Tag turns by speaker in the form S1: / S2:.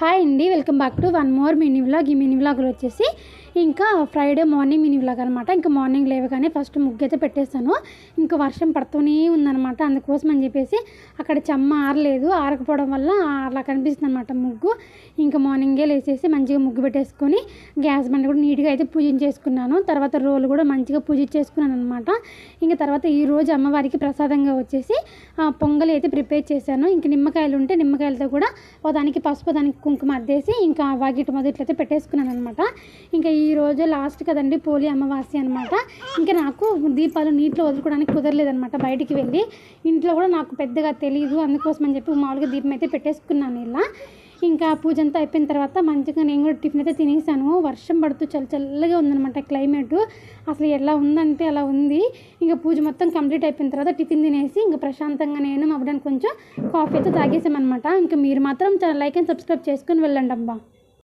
S1: Hi అండి welcome back to one more mini vlog. ఈ mini వ్లాగ్లో వచ్చేసి ఇంకా ఫ్రైడే మార్నింగ్ నేను వ్లాగ్ అనమాట ఇంకా మార్నింగ్ లేవగానే ఫస్ట్ ముగ్గు అయితే పెట్టేస్తాను. ఇంకా వర్షం పడుతూనే ఉందన్నమాట. అందుకోసం అని చెప్పేసి అక్కడ చెమ్మ ఆరలేదు. ఆరకపోవడం వల్ల అలా కనిపిస్తుంది అనమాట ముగ్గు. ఇంకా మార్నింగే లేచేసి మంచిగా ముగ్గు పెట్టేసుకొని గ్యాస్ బండ కూడా నీట్గా అయితే పూజించేసుకున్నాను. తర్వాత రోలు కూడా మంచిగా పూజించేసుకున్నాను అనమాట ఇంకా తర్వాత ఈ రోజు అమ్మవారికి ప్రసాదంగా వచ్చేసి ఆ, పొంగలి అయితే ప్రిపేర్ చేశాను. ఇంకా నిమ్మకాయలు ఉంటే నిమ్మకాయలతో కూడా ఓ దానికి పసుపు దానికి కుంకుమ అద్దేసి ఇంకా వాకిటి మొదట్లయితే పెట్టేసుకున్నాను అనమాట ఇంకా ఈ ఈరోజు లాస్ట్ కదండి పోలి అమావాస్య అనమాట ఇంకా నాకు దీపాలు నీటిలో వదులుకోవడానికి కుదరలేదనమాట బయటికి వెళ్ళి. ఇంట్లో కూడా నాకు పెద్దగా తెలియదు అందుకోసం అని చెప్పి మామూలుగా దీపం అయితే పెట్టేసుకున్నాను ఇలా. ఇంకా పూజ అంతా అయిపోయిన తర్వాత మంచిగా నేను కూడా టిఫిన్ అయితే తినేసాను. వర్షం పడుతూ చల్ల చల్లగా ఉందనమాట క్లైమేట్. అసలు ఎలా ఉందంటే అలా ఉంది. ఇంకా పూజ మొత్తం కంప్లీట్ అయిపోయిన తర్వాత టిఫిన్ తినేసి ఇంకా ప్రశాంతంగా నేను అవ్వడానికి కొంచెం కాఫీ అయితే తాగేసామన్నమాట. ఇంకా మీరు మాత్రం చాలా లైక్ అండ్ సబ్స్క్రైబ్ చేసుకుని వెళ్ళండి అబ్బా.